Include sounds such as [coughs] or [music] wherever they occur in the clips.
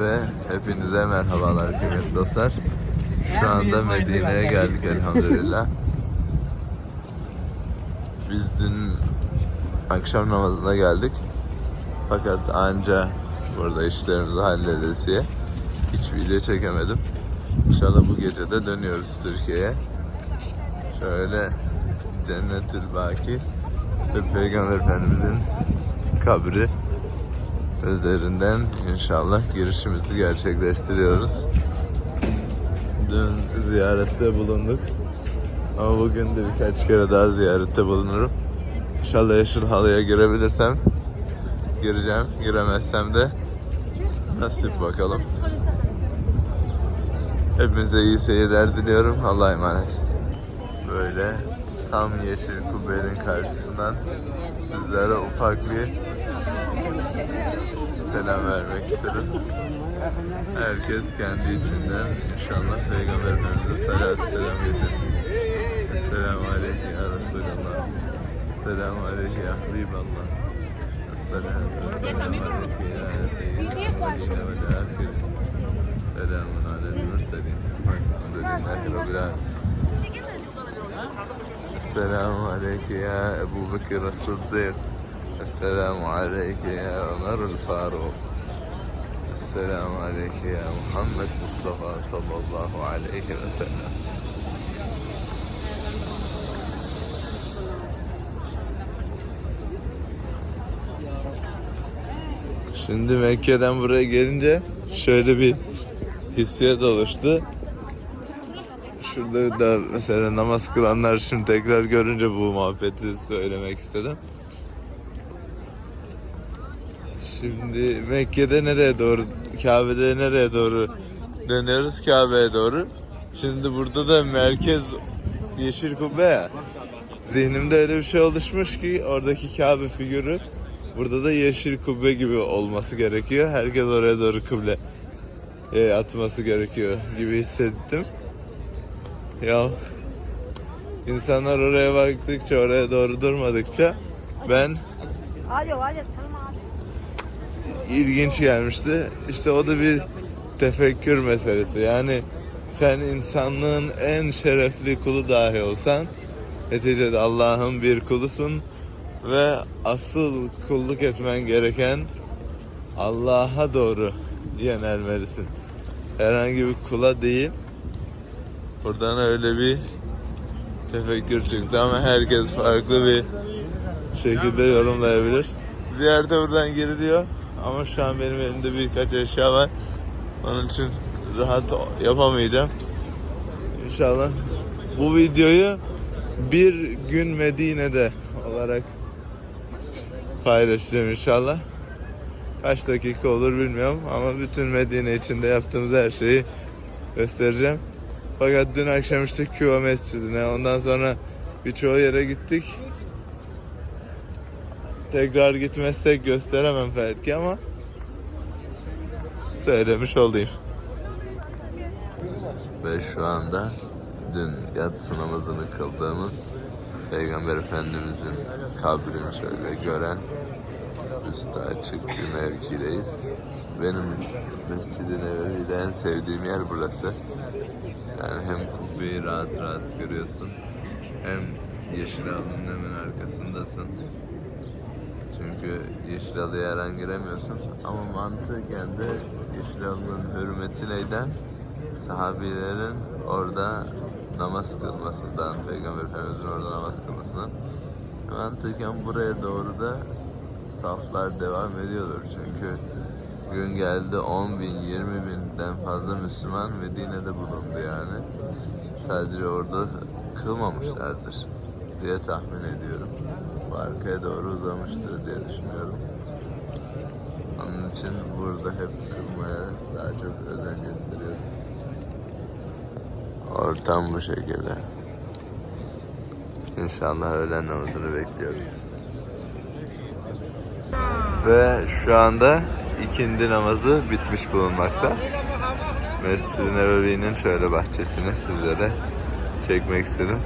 Ve hepinize merhabalar kıymetli dostlar. Şu anda Medine'ye geldik elhamdülillah. Biz dün akşam namazına geldik. Fakat anca burada işlerimizi hallederiz diye hiç video çekemedim. İnşallah bu gece de dönüyoruz Türkiye'ye. Şöyle Cennetül Baki ve Peygamber Efendimizin kabri üzerinden inşallah girişimizi gerçekleştiriyoruz. Dün ziyarette bulunduk. Ama bugün de birkaç kere daha ziyarette bulunurum. İnşallah yeşil halıya girebilirsem gireceğim. Giremezsem de nasip bakalım. Hepinize iyi seyirler diliyorum. Allah'a emanet. Böyle tam yeşil kubbenin karşısından sizlere ufak bir selam vermek istedim. Herkes kendi içinden inşallah Peygamber Efendimiz'e salat selam getirsin. Esselamu Aleyhi ya Resulallah. Esselamu Aleyhi ya Habiballah. Esselamu Aleyhi ya Seyyidina ve Ahirin. Selamun aleyhi mürselin. Elhamdülillahi Rabbil alemin. Esselamu aleyke ya Ebu Bekir Sıddık. Esselamu aleyke ya Ömer Faruk. Esselamu aleyke ya Muhammed Mustafa sallallahu aleyhi ve sellem. Şimdi Mekke'den buraya gelince şöyle bir hissiyat oluştu. Şurada da mesela namaz kılanlar şimdi tekrar görünce bu muhabbeti söylemek istedim. Şimdi Mekke'de nereye doğru, Kabe'de nereye doğru dönüyoruz? Kabe'ye doğru. Şimdi burada da merkez yeşil kubbe ya. Zihnimde öyle bir şey oluşmuş ki oradaki Kabe figürü burada da yeşil kubbe gibi olması gerekiyor. Herkes oraya doğru kıble e, atması gerekiyor gibi hissettim. Ya insanlar oraya baktıkça oraya doğru durmadıkça ben Alo, alo. İlginç gelmişti. İşte o da bir tefekkür meselesi. Yani sen insanlığın en şerefli kulu dahi olsan neticede Allah'ın bir kulusun ve asıl kulluk etmen gereken Allah'a doğru yönelmelisin. Herhangi bir kula değil. Buradan öyle bir tefekkür çıktı ama herkes farklı bir şekilde yorumlayabilir. Ziyarete buradan giriliyor ama şu an benim elimde birkaç eşya var. Onun için rahat yapamayacağım. İnşallah bu videoyu bir gün Medine'de olarak paylaşacağım inşallah. Kaç dakika olur bilmiyorum ama bütün Medine içinde yaptığımız her şeyi göstereceğim. Fakat dün akşam işte Küva Mescidi'ne ondan sonra birçoğu yere gittik. Tekrar gitmezsek gösteremem belki ama söylemiş olayım. Ve şu anda dün yatsı namazını kıldığımız Peygamber Efendimizin kabrini şöyle gören üstü açık bir mevkideyiz. Benim Mescid-i Nebevi'de en sevdiğim yer burası. Yani hem kubbeyi rahat rahat görüyorsun hem yeşil halının hemen arkasındasın. Çünkü yeşil halıya her an giremiyorsun. Ama mantıken de yeşil halının hürmeti neyden? Sahabilerin orada namaz kılmasından, Peygamber Efendimizin orada namaz kılmasından. Mantıken buraya doğru da saflar devam ediyordur. Çünkü gün geldi 10 bin, 20 binden fazla Müslüman Medine'de bulundu yani. Sadece orada kılmamışlardır diye tahmin ediyorum. Arkaya doğru uzamıştır diye düşünüyorum. Onun için burada hep kılmaya daha çok özen gösteriyorum. Ortam bu şekilde. İnşallah öğlen namazını bekliyoruz. Ve şu anda ikindi namazı bitmiş bulunmakta. Mescid-i Nebevi'nin şöyle bahçesini sizlere çekmek istedim.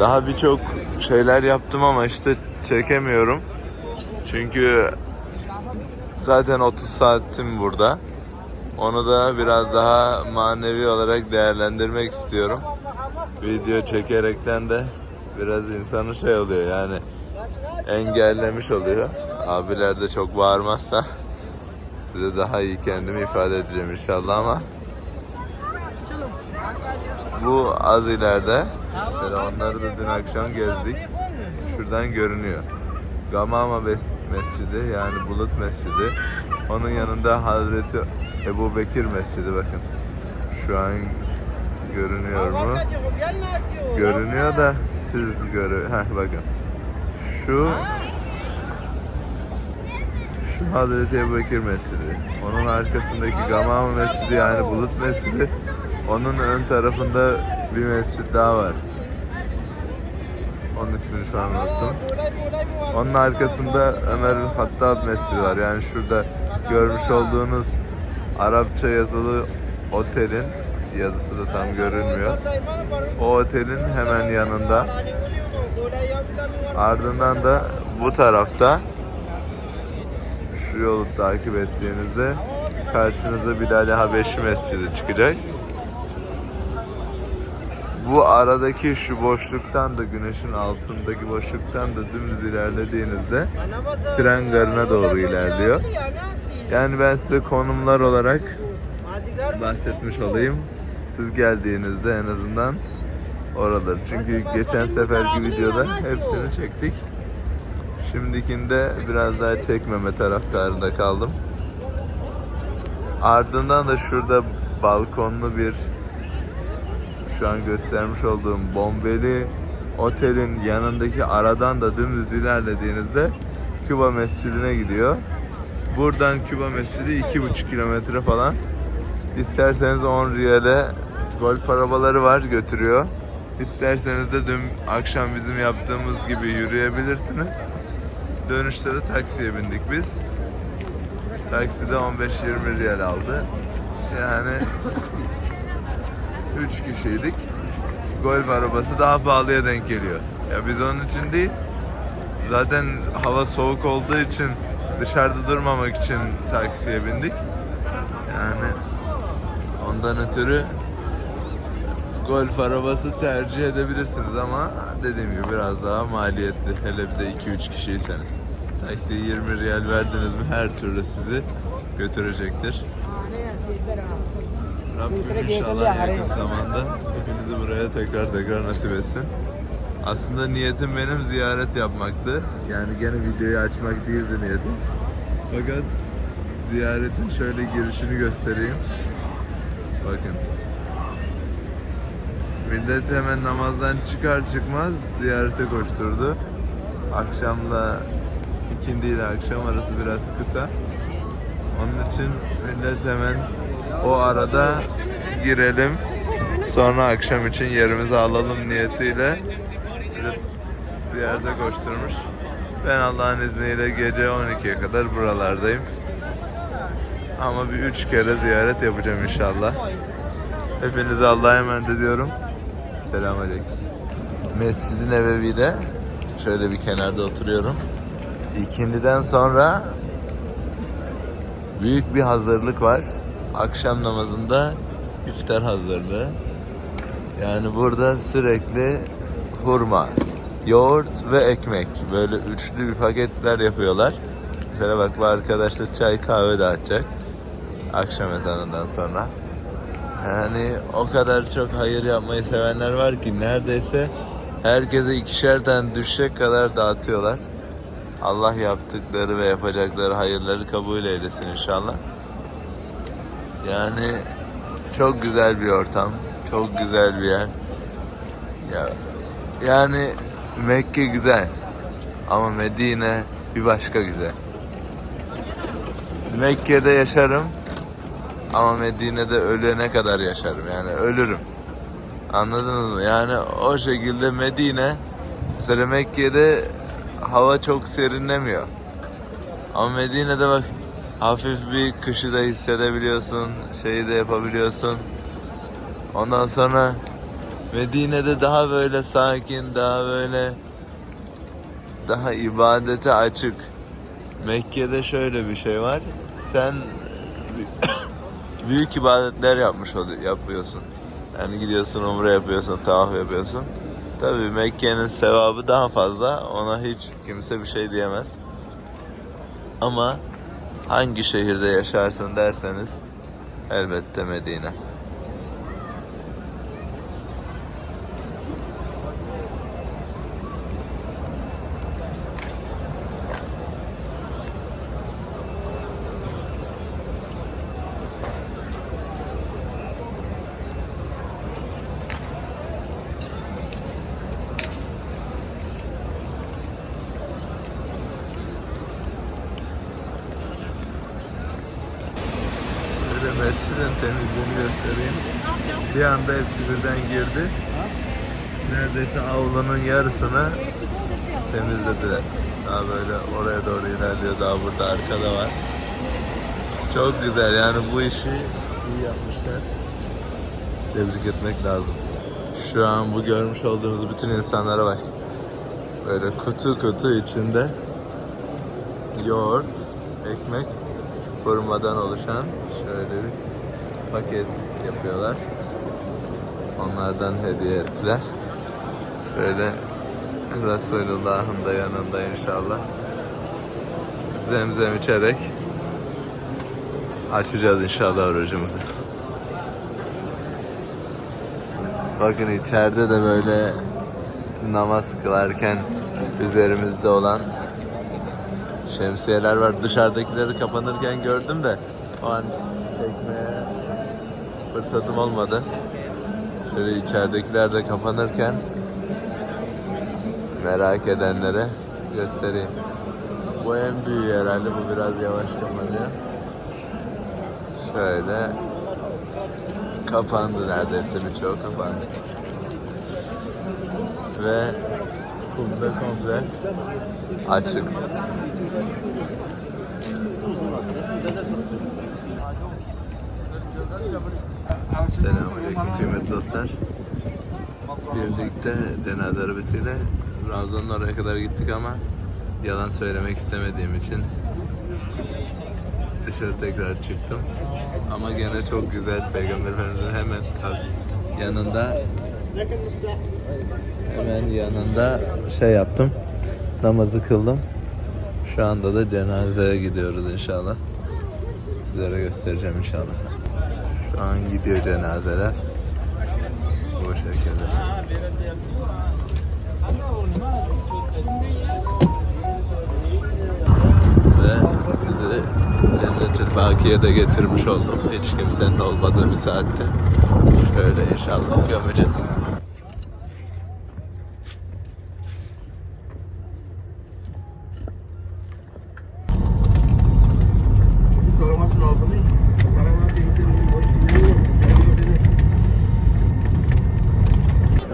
Daha birçok şeyler yaptım ama işte çekemiyorum. Çünkü zaten 30 saatim burada. Onu da biraz daha manevi olarak değerlendirmek istiyorum. Video çekerekten de biraz insanın şey oluyor yani engellemiş oluyor. Abiler de çok bağırmazsa size daha iyi kendimi ifade edeceğim inşallah ama bu az ileride mesela onları da dün akşam gezdik. Şuradan görünüyor. Gamama Mescidi yani Bulut Mescidi. Onun yanında Hazreti Ebu Bekir Mescidi bakın. Şu an görünüyor mu? Görünüyor da siz görü. Heh bakın. Şu şu Hazreti Ebu Bekir Mescidi. Onun arkasındaki Gamama Mescidi yani Bulut Mescidi. Onun ön tarafında bir mescit daha var. Onun ismini şu an unuttum. Onun arkasında Ömer'in Hattab Mescidi var. Yani şurada görmüş olduğunuz Arapça yazılı otelin yazısı da tam görünmüyor. O otelin hemen yanında. Ardından da bu tarafta şu yolu takip ettiğinizde karşınıza Bilal-i Habeşi Mescidi çıkacak. Bu aradaki şu boşluktan da güneşin altındaki boşluktan da dümdüz ilerlediğinizde tren garına doğru ilerliyor. Yani ben size konumlar olarak bahsetmiş olayım. Siz geldiğinizde en azından oradır. Çünkü geçen seferki videoda hepsini çektik. Şimdikinde biraz daha çekmeme taraftarında kaldım. Ardından da şurada balkonlu bir şu an göstermiş olduğum bombeli otelin yanındaki aradan da dümdüz ilerlediğinizde Küba Mescidi'ne gidiyor. Buradan Küba Mescidi 2,5 kilometre falan. İsterseniz 10 riyale golf arabaları var götürüyor. İsterseniz de dün akşam bizim yaptığımız gibi yürüyebilirsiniz. Dönüşte de taksiye bindik biz. Takside 15-20 riyal aldı. Yani 3 kişiydik. Golf arabası daha pahalıya denk geliyor. Ya biz onun için değil. Zaten hava soğuk olduğu için dışarıda durmamak için taksiye bindik. Yani ondan ötürü golf arabası tercih edebilirsiniz ama dediğim gibi biraz daha maliyetli. Hele bir de 2-3 kişiyseniz. Taksiye 20 riyal verdiniz mi her türlü sizi götürecektir. Rabbim inşallah yakın zamanda hepinizi buraya tekrar tekrar nasip etsin. Aslında niyetim benim ziyaret yapmaktı. Yani gene videoyu açmak değildi niyetim. Fakat ziyaretin şöyle girişini göstereyim. Bakın. Millet hemen namazdan çıkar çıkmaz ziyarete koşturdu. Akşamla ikindi ile akşam arası biraz kısa. Onun için millet hemen o arada girelim. Sonra akşam için yerimizi alalım niyetiyle millet ziyarete koşturmuş. Ben Allah'ın izniyle gece 12'ye kadar buralardayım. Ama bir üç kere ziyaret yapacağım inşallah. Hepinize Allah'a emanet ediyorum. Selamünaleyküm. Mescid-i Nebevi'de şöyle bir kenarda oturuyorum. İkindiden sonra büyük bir hazırlık var. Akşam namazında iftar hazırlığı. Yani burada sürekli hurma, yoğurt ve ekmek böyle üçlü bir paketler yapıyorlar. Mesela bak bu arkadaş da çay kahve dağıtacak akşam ezanından sonra. Yani o kadar çok hayır yapmayı sevenler var ki neredeyse herkese ikişer tane düşecek kadar dağıtıyorlar. Allah yaptıkları ve yapacakları hayırları kabul eylesin inşallah. Yani çok güzel bir ortam, çok güzel bir yer. Ya yani Mekke güzel ama Medine bir başka güzel. Mekke'de yaşarım ama Medine'de ölene kadar yaşarım yani ölürüm. Anladınız mı? Yani o şekilde Medine mesela Mekke'de hava çok serinlemiyor. Ama Medine'de bak hafif bir kışı da hissedebiliyorsun, şeyi de yapabiliyorsun. Ondan sonra Medine'de daha böyle sakin, daha böyle daha ibadete açık. Mekke'de şöyle bir şey var. Sen [coughs] büyük ibadetler yapmış oluyor, yapıyorsun. Yani gidiyorsun umre yapıyorsun, tavaf yapıyorsun. Tabii Mekke'nin sevabı daha fazla. Ona hiç kimse bir şey diyemez. Ama hangi şehirde yaşarsın derseniz elbette Medine. Şöyle temizliğini göstereyim. Bir anda hepsi birden girdi. Neredeyse avlunun yarısını temizlediler. Daha böyle oraya doğru ilerliyor. Daha burada arkada var. Çok güzel yani bu işi iyi yapmışlar. Tebrik etmek lazım. Şu an bu görmüş olduğunuz bütün insanlara bak. Böyle kutu kutu içinde yoğurt, ekmek, hurmadan oluşan şöyle bir paket yapıyorlar. Onlardan hediye ettiler. Böyle Resulullah'ın da yanında inşallah. Zemzem içerek açacağız inşallah orucumuzu. Bakın içeride de böyle namaz kılarken üzerimizde olan şemsiyeler var. Dışarıdakileri kapanırken gördüm de o an çekmeye fırsatım olmadı. Şöyle içeridekiler de kapanırken merak edenlere göstereyim. Bu en büyüğü herhalde. Bu biraz yavaş kapanıyor. Şöyle kapandı neredeyse birçoğu kapandı. Ve kubbe komple açık. Selamünaleyküm kıymetli dostlar. Birlikte cenaze arabasıyla Ravzan'ın oraya kadar gittik ama yalan söylemek istemediğim için dışarı tekrar çıktım. Ama gene çok güzel Peygamber Efendimiz'in hemen yanında hemen yanında şey yaptım. Namazı kıldım. Şu anda da cenazeye gidiyoruz inşallah. Sizlere göstereceğim inşallah. Şu an gidiyor cenazeler. Bu şekilde. Ve sizi Cennetül Baki'ye de getirmiş oldum. Hiç kimsenin olmadığı bir saatte. Şöyle inşallah gömeceğiz.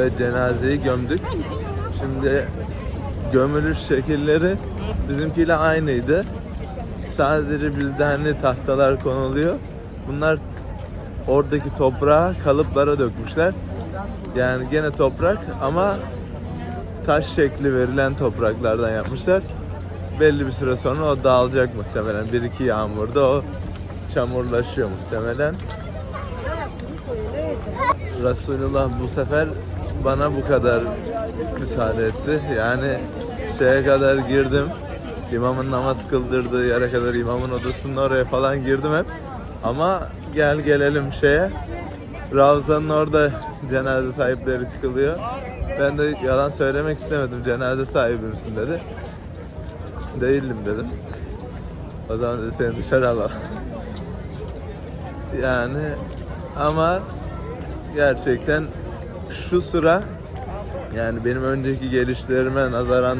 Ve cenazeyi gömdük. Şimdi gömülüş şekilleri bizimkiyle aynıydı. Sadece bizde hani tahtalar konuluyor. Bunlar oradaki toprağı kalıplara dökmüşler. Yani gene toprak ama taş şekli verilen topraklardan yapmışlar. Belli bir süre sonra o dağılacak muhtemelen. Bir iki yağmurda o çamurlaşıyor muhtemelen. Resulullah bu sefer bana bu kadar müsaade etti. Yani şeye kadar girdim. İmamın namaz kıldırdığı yere kadar imamın odasının oraya falan girdim hep. Ama gel gelelim şeye. Ravza'nın orada cenaze sahipleri kılıyor. Ben de yalan söylemek istemedim. Cenaze sahibi misin dedi. Değilim dedim. O zaman dedi seni dışarı alalım. Yani ama gerçekten şu sıra yani benim önceki gelişlerime nazaran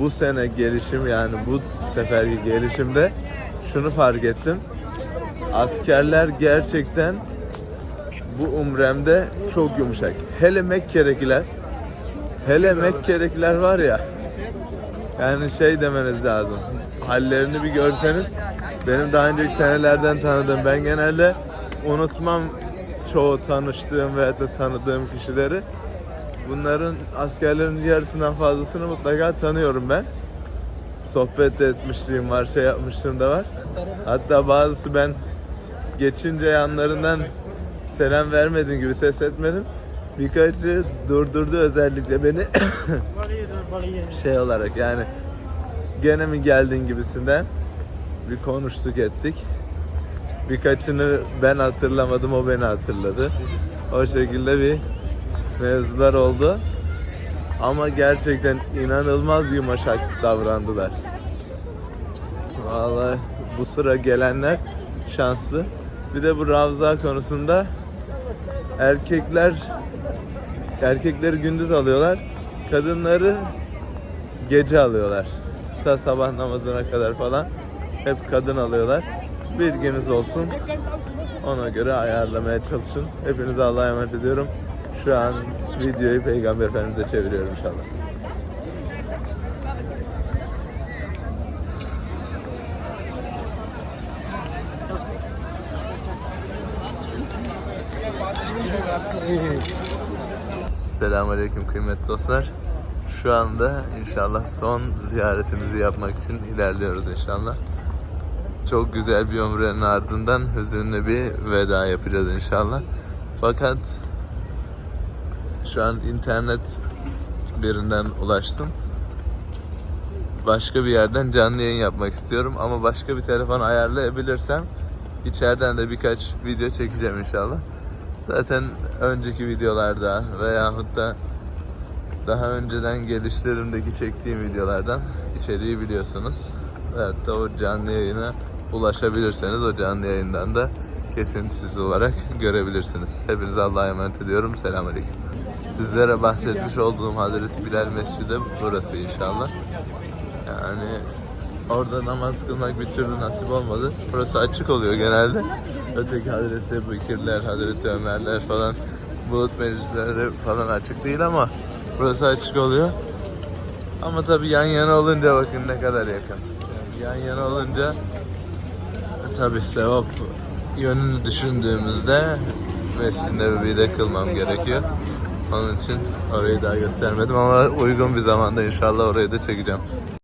bu sene gelişim yani bu seferki gelişimde şunu fark ettim. Askerler gerçekten bu umremde çok yumuşak. Hele Mekke'dekiler hele Mekke'dekiler var ya yani şey demeniz lazım. Hallerini bir görseniz benim daha önceki senelerden tanıdığım ben genelde unutmam çoğu tanıştığım veya da tanıdığım kişileri. Bunların askerlerin yarısından fazlasını mutlaka tanıyorum ben. Sohbet etmişliğim var, şey yapmışlığım da var. Hatta bazısı ben geçince yanlarından selam vermedin gibi ses etmedim. Birkaçı durdurdu özellikle beni [coughs] şey olarak yani gene mi geldin gibisinden bir konuştuk ettik. Birkaçını ben hatırlamadım o beni hatırladı. O şekilde bir mevzular oldu. Ama gerçekten inanılmaz yumuşak davrandılar. Vallahi bu sıra gelenler şanslı. Bir de bu Ravza konusunda erkekler erkekleri gündüz alıyorlar. Kadınları gece alıyorlar. Ta sabah namazına kadar falan hep kadın alıyorlar. Bilginiz olsun. Ona göre ayarlamaya çalışın. Hepinize Allah'a emanet ediyorum. Şu an videoyu Peygamber Efendimiz'e çeviriyorum inşallah. Selamünaleyküm kıymetli dostlar. Şu anda inşallah son ziyaretimizi yapmak için ilerliyoruz inşallah. Çok güzel bir ömrenin ardından hüzünlü bir veda yapacağız inşallah. Fakat şu an internet birinden ulaştım. Başka bir yerden canlı yayın yapmak istiyorum ama başka bir telefon ayarlayabilirsem içeriden de birkaç video çekeceğim inşallah. Zaten önceki videolarda veyahut da daha önceden gelişlerimdeki çektiğim videolardan içeriği biliyorsunuz. Veyahut da o canlı yayına ulaşabilirseniz o canlı yayından da kesintisiz olarak görebilirsiniz. Hepinize Allah'a emanet ediyorum. Selamünaleyküm. Sizlere bahsetmiş olduğum Hazreti Bilal Mescidi burası inşallah. Yani orada namaz kılmak bir türlü nasip olmadı. Burası açık oluyor genelde. Öteki Hazreti Bekirler, Hazreti Ömerler falan bulut meclisleri falan açık değil ama burası açık oluyor. Ama tabii yan yana olunca bakın ne kadar yakın. Yani yan yana olunca tabii sevap yönünü düşündüğümüzde Mescid-i Nebevi'de kılmam gerekiyor. Onun için orayı daha göstermedim ama uygun bir zamanda inşallah orayı da çekeceğim.